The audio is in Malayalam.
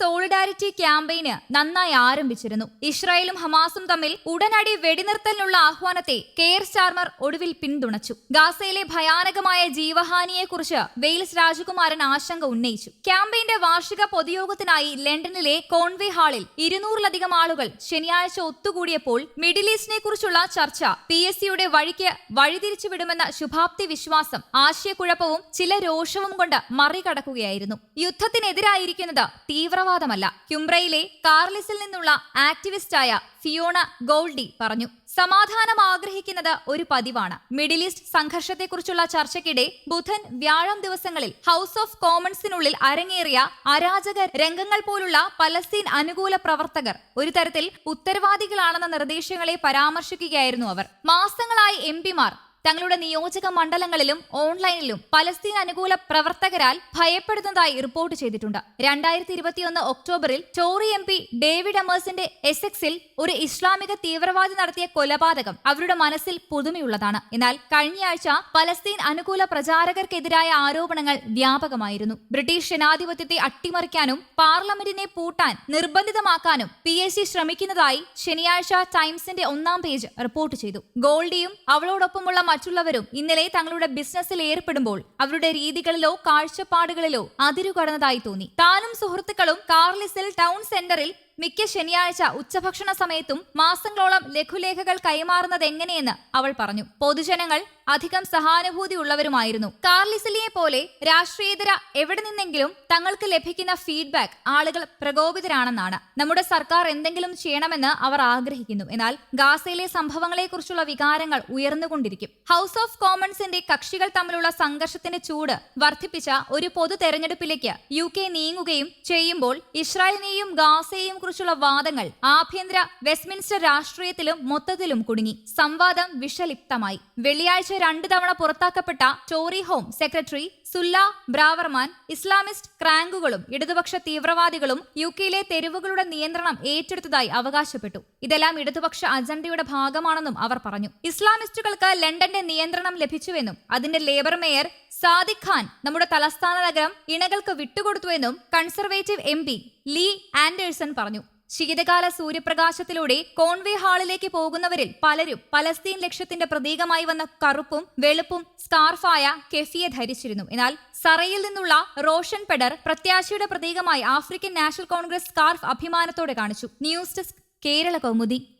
സോളിഡാരിറ്റി ക്യാമ്പയിന് നന്നായി ആരംഭിച്ചിരുന്നു. ഇസ്രായേലും ഹമാസും തമ്മിൽ ഉടനടി വെടിനിർത്തലിനുള്ള ആഹ്വാനത്തെ കെയർ സ്റ്റാർമർ ഒടുവിൽ പിന്തുണച്ചു. ഗാസയിലെ ഭയാനകമായ ജീവഹാനിയെക്കുറിച്ച് വെയിൽസ് രാജകുമാരൻ ആശങ്ക ഉന്നയിച്ചു. ക്യാമ്പയിന്റെ വാർഷിക പൊതുയോഗത്തിനായി ലണ്ടനിലെ കോൺവേ ഹാളിൽ ഇരുന്നൂറിലധികം ആളുകൾ ശനിയാഴ്ച ഒത്തുകൂടിയപ്പോൾ മിഡിൽ ഈസ്റ്റിനെ കുറിച്ചുള്ള ചർച്ച പി എസ് സിയുടെ വഴിക്ക് വഴിതിരിച്ചുവിടുമെന്ന ശുഭാപ്തി വിശ്വാസം ആശയക്കുഴപ്പവും ചില രോഷവും കൊണ്ട് മറികടക്കുകയായിരുന്നു. യുദ്ധത്തിനെതിരായിരിക്കുന്നത് തീവ്രവാദമല്ല ക്യുംബ്രയിലെ കാർലിസിൽ നിന്നുള്ള ആക്ടിവിസ്റ്റായ ഫിയോണ ഗോൾഡി പറഞ്ഞു സമാധാനം ആഗ്രഹിക്കുന്നത് ഒരു പതിവാണ്. മിഡിൽ ഈസ്റ്റ് സംഘർഷത്തെക്കുറിച്ചുള്ള ചർച്ചയ്ക്കിടെ ബുധൻ വ്യാഴം ദിവസങ്ങളിൽ ഹൗസ് ഓഫ് കോമൺസിനുള്ളിൽ അരങ്ങേറിയ അരാജക രംഗങ്ങൾ പോലുള്ള പലസ്തീൻ അനുകൂല പ്രവർത്തകർ ഒരു തരത്തിൽ ഉത്തരവാദികളാണെന്ന നിർദ്ദേശങ്ങളെ പരാമർശിക്കുകയായിരുന്നു അവർ. മാസങ്ങളായി എം പിമാർ തങ്ങളുടെ നിയോജക മണ്ഡലങ്ങളിലും ഓൺലൈനിലും പലസ്തീൻ അനുകൂല പ്രവർത്തകരാൽ ഭയപ്പെടുന്നതായി റിപ്പോർട്ട് ചെയ്തിട്ടുണ്ട്. രണ്ടായിരത്തി ഇരുപത്തിയൊന്ന് ഒക്ടോബറിൽ ടോറി എം പി ഡേവിഡ് അമേഴ്സിന്റെ എസെക്സിൽ ഒരു ഇസ്ലാമിക തീവ്രവാദി നടത്തിയ കൊലപാതകം അവരുടെ മനസ്സിൽ പുതുമയുള്ളതാണ്. എന്നാൽ കഴിഞ്ഞയാഴ്ച പലസ്തീൻ അനുകൂല പ്രചാരകർക്കെതിരായ ആരോപണങ്ങൾ വ്യാപകമായിരുന്നു. ബ്രിട്ടീഷ് ജനാധിപത്യത്തെ അട്ടിമറിക്കാനും പാർലമെന്റിനെ പൂട്ടാൻ നിർബന്ധിതമാക്കാനും പി എസ് സി ശ്രമിക്കുന്നതായി ശനിയാഴ്ച ടൈംസിന്റെ ഒന്നാം പേജ് റിപ്പോർട്ട് ചെയ്തു. ഗോൾഡിയും അവളോടൊപ്പമുള്ള മറ്റുള്ളവരും ഇന്നലെ തങ്ങളുടെ ബിസിനസ്സിൽ ഏർപ്പെടുമ്പോൾ അവരുടെ രീതികളിലോ കാഴ്ചപ്പാടുകളിലോ അതിരുകടന്നതായി തോന്നി. താനും സുഹൃത്തുക്കളും കാർലിസിൽ ടൗൺ സെന്ററിൽ മിക്ക ശനിയാഴ്ച ഉച്ചഭക്ഷണ സമയത്തും മാസങ്ങളോളം ലഘുലേഖകൾ കൈമാറുന്നത് എങ്ങനെയെന്ന് അവൾ പറഞ്ഞു. പൊതുജനങ്ങൾ അധികം സഹാനുഭൂതി ഉള്ളവരുമായിരുന്നു. കാർലിസിലിയെ പോലെ രാഷ്ട്രീയതര എവിടെ നിന്നെങ്കിലും തങ്ങൾക്ക് ലഭിക്കുന്ന ഫീഡ്ബാക്ക് ആളുകൾ പ്രകോപിതരാണെന്നാണ്. നമ്മുടെ സർക്കാർ എന്തെങ്കിലും ചെയ്യണമെന്ന് അവർ ആഗ്രഹിക്കുന്നു. എന്നാൽ ഗാസയിലെ സംഭവങ്ങളെക്കുറിച്ചുള്ള വികാരങ്ങൾ ഉയർന്നുകൊണ്ടിരിക്കും. ഹൗസ് ഓഫ് കോമൺസിന്റെ കക്ഷികൾ തമ്മിലുള്ള സംഘർഷത്തിന്റെ ചൂട് വർദ്ധിപ്പിച്ച ഒരു പൊതു തെരഞ്ഞെടുപ്പിലേക്ക് യു കെ നീങ്ങുകയും ചെയ്യുമ്പോൾ ഇസ്രായേലിനെയും ഗാസയെയും കുറിച്ചുള്ള വാദങ്ങൾ ആഭ്യന്തര വെസ്റ്റ്മിൻസ്റ്റർ രാഷ്ട്രീയത്തിലും മൊത്തത്തിലും കുടുങ്ങി. സംവാദം വിഷലിപ്തമായി. വെള്ളിയാഴ്ച രണ്ടു തവണ പുറത്താക്കപ്പെട്ട Tory home secretary Suella Braverman Islamist ക്രാങ്കുകളും ഇടതുപക്ഷ തീവ്രവാദികളും യു കെയിലെ തെരുവുകളുടെ നിയന്ത്രണം ഏറ്റെടുത്തതായി അവകാശപ്പെട്ടു. ഇതെല്ലാം ഇടതുപക്ഷ അജണ്ടയുടെ ഭാഗമാണെന്നും അവർ പറഞ്ഞു. ഇസ്ലാമിസ്റ്റുകൾക്ക് ലണ്ടന്റെ നിയന്ത്രണം ലഭിച്ചുവെന്നും അതിന്റെ ലേബർ മേയർ സാദിഖ് ഖാൻ നമ്മുടെ തലസ്ഥാന നഗരം ഇണകൾക്ക് വിട്ടുകൊടുത്തുവെന്നും conservative M P Lee Anderson പറഞ്ഞു. ശീതകാല സൂര്യപ്രകാശത്തിലൂടെ കോൺവേ ഹാളിലേക്ക് പോകുന്നവരിൽ പലരും പലസ്തീൻ ലക്ഷ്യത്തിന്റെ പ്രതീകമായി വന്ന കറുപ്പും വെളുപ്പും സ്കാർഫായ കെഫിയെ ധരിച്ചിരുന്നു. എന്നാൽ സറയിൽ നിന്നുള്ള റോഷൻ പെഡർ പ്രത്യാശയുടെ പ്രതീകമായി ആഫ്രിക്കൻ നാഷണൽ കോൺഗ്രസ് സ്കാർഫ് അഭിമാനത്തോടെ കാണിച്ചു. News desk Kerala Kaumudi.